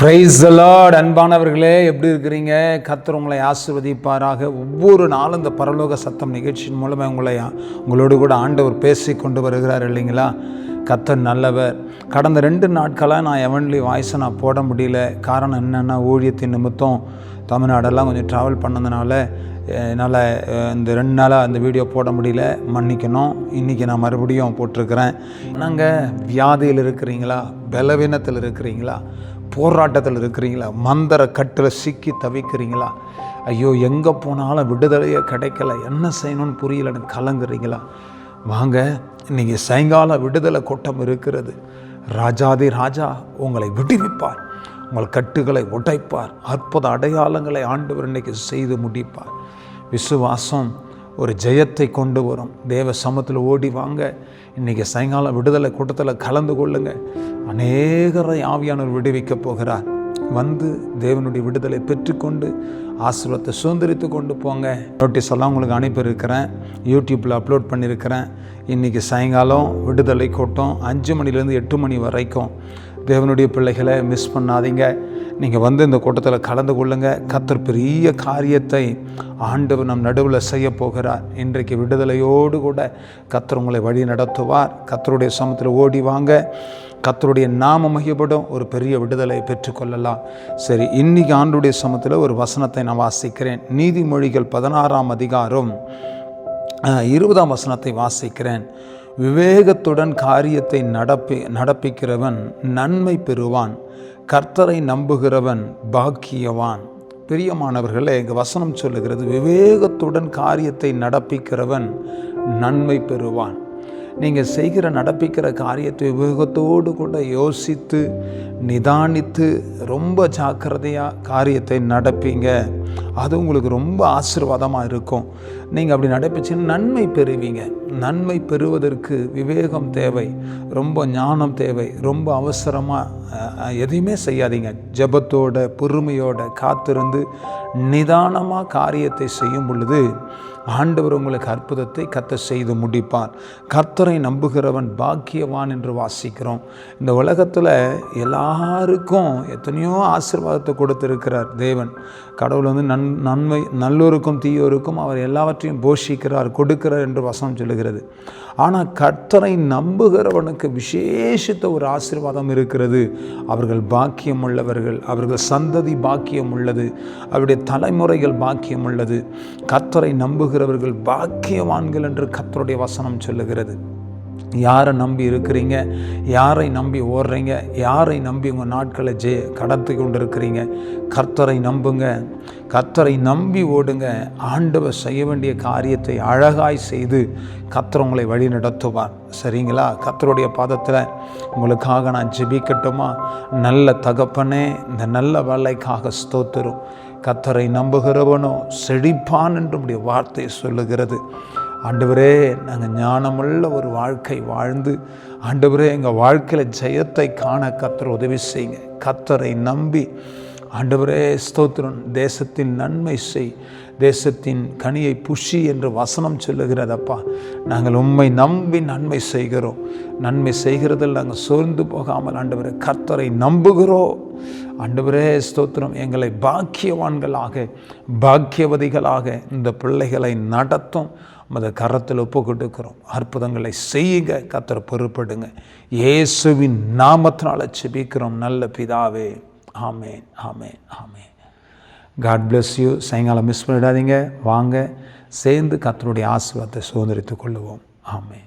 Price Lord அன்பானவர்களே. எப்படி இருக்கிறீங்க? கத்தர் உங்களை ஆசிர்வதிப்பாராக. ஒவ்வொரு நாளும் இந்த பரலோக சத்தம் நிகழ்ச்சியின் மூலமாக உங்களை உங்களோடு கூட ஆண்டவர் பேசி கொண்டு வருகிறார் இல்லைங்களா? கத்தர் நல்லவர். கடந்த ரெண்டு நாட்களாக நான் எவன்லி வாய்ஸை நான் போட முடியல. காரணம் என்னென்னா ஊழியத்தின் நிமித்தம் தமிழ்நாடெல்லாம் கொஞ்சம் ட்ராவல் பண்ணதுனால என்னால் இந்த ரெண்டு நாளாக அந்த வீடியோ போட முடியல. மன்னிக்கணும். இன்றைக்கி நான் மறுபடியும் போட்டிருக்கிறேன். நாங்கள் வியாதியில் இருக்கிறீங்களா? பலவீனத்தில் இருக்கிறீங்களா? போராட்டத்தில் இருக்கிறீங்களா? மந்திர கட்டில் சிக்கி தவிக்கிறீங்களா? ஐயோ எங்கே போனாலும் விடுதலையே கிடைக்கல. என்ன செய்யணும்னு புரியலன்னு கலங்குறீங்களா? வாங்க இன்றைக்கி சாயங்கால விடுதலை கூட்டம் இருக்கிறது. ராஜாதி ராஜா உங்களை விடுவிப்பார். உங்கள் கட்டுகளை உடைப்பார் அற்புத அடையாளங்களை ஆண்டவர் இன்னைக்கு செய்து முடிப்பார். விசுவாசம் ஒரு ஜெயத்தை கொண்டு வரும். தேவ சமத்தில் ஓடி வாங்க. இன்றைக்கி சாயங்காலம் விடுதலை கூட்டத்தில் கலந்து கொள்ளுங்கள் அநேகரை ஆவியானவர் விடுவிக்கப் போகிறார். வந்து தேவனுடைய விடுதலை பெற்றுக்கொண்டு ஆசீர்வாதத்தை சுதந்திரித்து கொண்டு போங்க. நோட்டீஸ் எல்லாம் உங்களுக்கு அனுப்பியிருக்கிறேன். யூடியூப்பில் அப்லோட் பண்ணியிருக்கிறேன். இன்றைக்கி சாயங்காலம் விடுதலை கூட்டம் அஞ்சு மணிலேருந்து எட்டு மணி வரைக்கும். தேவனுடைய பிள்ளைகளை மிஸ் பண்ணாதீங்க. நீங்கள் வந்து இந்த கூட்டத்தில் கலந்து கொள்ளுங்கள் கத்தர் பெரிய காரியத்தை ஆண்டவர் நம் நடுவில் செய்ய போகிறார். இன்றைக்கு விடுதலையோடு கூட கத்தர் உங்களை வழி நடத்துவார். கத்தருடைய சமத்தில் ஓடி வாங்க. கத்தருடைய நாம மையப்படும் ஒரு பெரிய விடுதலை பெற்றுக்கொள்ளலாம் சரி இன்னைக்கு ஆண்டுடைய சமத்தில் ஒரு வசனத்தை நான் வாசிக்கிறேன். நீதிமொழிகள் பதினாறாம் அதிகாரம் இருபதாம் வசனத்தை வாசிக்கிறேன். விவேகத்துடன் காரியத்தை நடப்பி நடப்பிக்கிறவன் நன்மை பெறுவான். கர்த்தரை நம்புகிறவன் பாக்கியவான். பிரியமானவர்களே எங்கள் வசனம் சொல்லுகிறது விவேகத்துடன் காரியத்தை நடப்பிக்கிறவன் நன்மை பெறுவான். நீங்கள் செய்கிற நடப்பிக்கிற காரியத்தை விவேகத்தோடு கூட யோசித்து நிதானித்து ரொம்ப ஜாக்கிரதையாக காரியத்தை நடப்பீங்க. அது உங்களுக்கு ரொம்ப ஆசீர்வாதமாக இருக்கும். நீங்கள் அப்படி நடப்பிச்சின்னா நன்மை பெறுவீங்க. நன்மை பெறுவதற்கு விவேகம் தேவை. ரொம்ப ஞானம் தேவை. ரொம்ப அவசரமாக எதையுமே செய்யாதீங்க. ஜபத்தோட பொறுமையோட காத்திருந்து நிதானமாக காரியத்தை செய்யும் பொழுது ஆண்டவர் உங்களுக்கு அற்புதத்தை கத்த செய்து முடிப்பார். கர்த்தரை நம்புகிறவன் பாக்கியவான் என்று வாசிக்கிறோம். இந்த உலகத்தில் எல்லாருக்கும் எத்தனையோ ஆசிர்வாதத்தை கொடுத்திருக்கிறார் தேவன். கடவுள் வந்து நன் நன்மை நல்லோருக்கும் தீயோருக்கும் அவர் எல்லாவற்றையும் போஷிக்கிறார் கொடுக்கிறார் என்று வசனம் சொல்லுகிறது. ஆனால் கர்த்தரை நம்புகிறவனுக்கு விசேஷித்த ஒரு ஆசீர்வாதம் இருக்கிறது. அவர்கள் பாக்கியம் உள்ளவர்கள் அவர்கள் சந்ததி பாக்கியம் உள்ளது அவருடைய தலைமுறைகள் பாக்கியம் உள்ளது. கர்த்தரை நம்புகிற நம்புகிறவர்கள் பாக்கியவான்கள் என்று கத்தருடைய வசனம் சொல்லுகிறது. யாரை நம்பி இருக்கிறீங்க? யாரை நம்பி ஓடுறீங்க? யாரை நம்பி உங்கள் நாட்களை ஜெ கடத்தி கொண்டு இருக்கிறீங்க கர்த்தரை நம்புங்க. கர்த்தரை நம்பி ஓடுங்க. ஆண்டவர் செய்ய வேண்டிய காரியத்தை அழகாய் செய்து கர்த்தர் உங்களை வழி நடத்துவார் சரிங்களா? கர்த்தருடைய பாதத்தில் உங்களுக்காக நான் ஜெபிக்கட்டுமா? நல்ல தகப்பனே இந்த நல்ல வேலைக்காக ஸ்தோத்திரும். கத்தரை நம்புகிறவனோ செழிப்பான் என்று வார்த்தை சொல்லுகிறது. ஆண்டவரே நாங்கள் ஞானமுள்ள ஒரு வாழ்க்கை வாழ்ந்து ஆண்டவரே எங்கள் வாழ்க்கையில் ஜெயத்தை காண கத்தர் உதவி செய்யுங்க. கத்தரை நம்பி ஆண்டவரே ஸ்தோத்திரன் தேசத்தின் நன்மை செய். தேசத்தின் கனியை புஷி என்று வசனம் சொல்லுகிறதப்பா நாங்கள் உண்மை நம்பி நன்மை செய்கிறோம். நன்மை செய்கிறதில் நாங்கள் சோர்ந்து போகாமல் ஆண்டவரே கர்த்தரை நம்புகிறோம். ஆண்டவரே ஸ்தோத்திரம். எங்களை பாக்கியவான்களாக பாக்கியவதிகளாக இந்த பிள்ளைகளை நடத்தும். மத கரத்தில் ஒப்பு கொடுக்கிறோம். அற்புதங்களை செய்யுங்க. கத்தரை பொறுப்படுங்க. இயேசுவின் நாமத்தினால செபிக்கிறோம் நல்ல பிதாவே. ஆமேன். ஆமேன். ஆமேன். காட் பிளஸ் யூ சாயங்காலம் மிஸ் பண்ணிடாதீங்க. வாங்க. சேர்ந்து கத்தனுடைய ஆசீர்வாதத்தை சுதந்திரித்துக் கொள்ளுவோம். ஆமேன்.